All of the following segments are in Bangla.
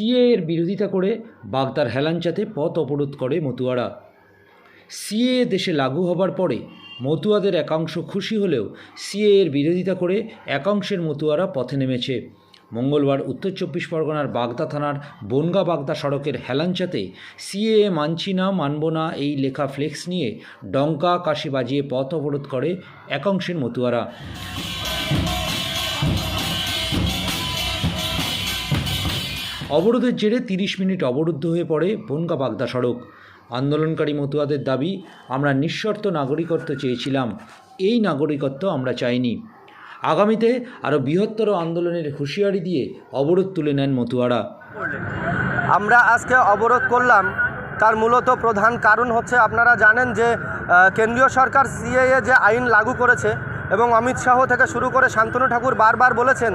সিএ এর বিরোধিতা করে বাগদার হেলাঞ্চাতে পথ অবরোধ করে মতুয়ারা। সিএ দেশে লাগু হবার পরে মতুয়াদের একাংশ খুশি হলেও সিএ এর বিরোধিতা করে একাংশের মতুয়ারা পথে নেমেছে। মঙ্গলবার উত্তর চব্বিশ পরগনার বাগদা থানার বনগা বাগদা সড়কের হেলাঞ্চাতে সিএ মানছি না, মানব না এই লেখা ফ্লেক্স নিয়ে ডঙ্কা কাশি বাজিয়ে পথ অবরোধ করে একাংশের মতুয়ারা। অবরোধের জেরে তিরিশ মিনিট অবরুদ্ধ হয়ে পড়ে বনগা বাগদা সড়ক। আন্দোলনকারী মতুয়াদের দাবি, আমরা নিঃশর্ত নাগরিকত্ব চেয়েছিলাম। এই নাগরিকত্ব আমরা চাইনি। আগামীতে আরও বৃহত্তর আন্দোলনের হুঁশিয়ারি দিয়ে অবরোধ তুলে নেন মতুয়ারা। আমরা আজকে অবরোধ করলাম। তার মূলত প্রধান কারণ হচ্ছে, আপনারা জানেন যে কেন্দ্রীয় সরকার সিএএ যে আইন লাগু করেছে এবং অমিত শাহ থেকে শুরু করে শান্তনু ঠাকুর বারবার বলেছেন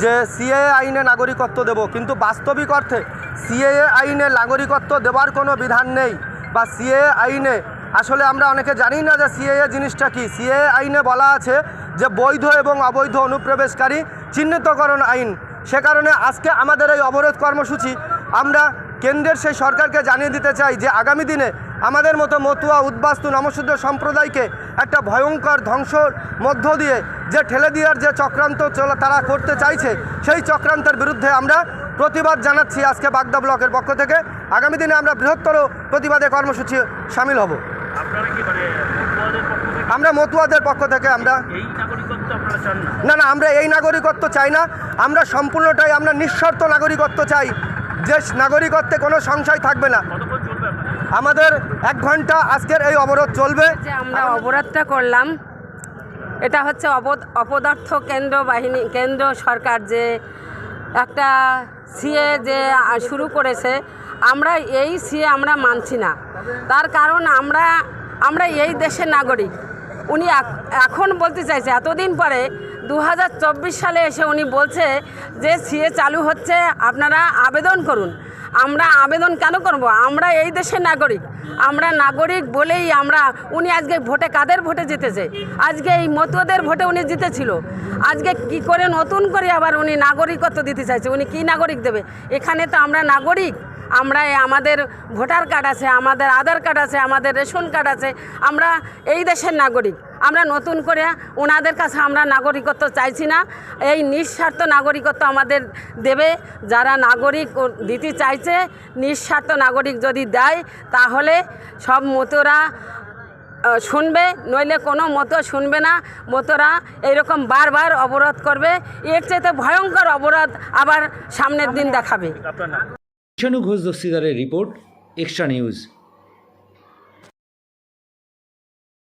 যে সিএএ আইনে নাগরিকত্ব দেব, কিন্তু বাস্তবিক অর্থে সিএএ আইনে নাগরিকত্ব দেওয়ার কোনো বিধান নেই বা সিএএ আইনে, আসলে আমরা অনেকে জানি না যে সিএএ জিনিসটা কি। সিএএ আইনে বলা আছে যে বৈধ এবং অবৈধ অনুপ্রবেশকারী চিহ্নিতকরণ আইন। সে কারণে আজকে আমাদের এই অবরোধ কর্মসূচি আমরা কেন্দ্রের সেই সরকারকে জানিয়ে দিতে চাই যে আগামী দিনে আমাদের মতো মতুয়া উদ্বাস্তু নমশুদ্ধ সম্প্রদায়কে একটা ভয়ঙ্কর ধ্বংসর মধ্য দিয়ে যে ঠেলে দেওয়ার যে চক্রান্ত চলা তারা করতে চাইছে সেই চক্রান্তের বিরুদ্ধে আমরা প্রতিবাদ জানাচ্ছি আজকে বাগদা ব্লকের পক্ষ থেকে। আগামী দিনে আমরা বৃহত্তর প্রতিবাদে কর্মসূচি সামিল হব। মানে আমরা মতুয়াদের পক্ষ থেকে আমরা না? না আমরা এই নাগরিকত্ব চাই না। আমরা সম্পূর্ণটাই আমরা নিঃশর্ত নাগরিকত্ব চাই। যে নাগরিকত্বে কোনো সংশয় থাকবে না। আমাদের এক ঘণ্টা আজকের এই অবরোধ চলবে। যে আমরা অবরোধটা করলাম, এটা হচ্ছে অপদার্থ কেন্দ্র বাহিনী, কেন্দ্র সরকার যে একটা সিএ যে শুরু করেছে, আমরা এই সিএ আমরা মানছি না। তার কারণ আমরা আমরা এই দেশের নাগরিক। উনি এখন বলতে চাইছে, এতদিন পরে দু হাজার চব্বিশ সালে এসে উনি বলছে যে সিএ চালু হচ্ছে, আপনারা আবেদন করুন। আমরা আবেদন কেন করব? আমরা এই দেশের নাগরিক। আমরা নাগরিক বলেই আমরা, উনি আজকে ভোটে কাদের ভোটে জিতেছে? আজকে এই মতুয়াদের ভোটে উনি জিতেছিল। আজকে কি করে নতুন করে আবার উনি নাগরিকত্ব দিতে চাইছে? উনি কি নাগরিক দেবে? এখানে তো আমরা নাগরিক। আমরা আমাদের ভোটার কার্ড আছে, আমাদের আধার কার্ড আছে, আমাদের রেশন কার্ড আছে, আমরা এই দেশের নাগরিক। আমরা নতুন করে ওনাদের কাছে আমরা নাগরিকত্ব চাইছি না। এই নিঃস্বার্থ নাগরিকত্ব আমাদের দেবে। যারা নাগরিক দিতে চাইছে, নিঃস্বার্থ নাগরিক যদি দেয়, তাহলে সব মতোরা শুনবে, নইলে কোনো মতো শুনবে না। মতোরা এইরকম বারবার অবরোধ করবে। এর চাইতে ভয়ঙ্কর অবরোধ আবার সামনের দিন দেখাবে। ঈশানু ঘোষ দস্তিদারের রিপোর্ট এক্সট্রা নিউজ।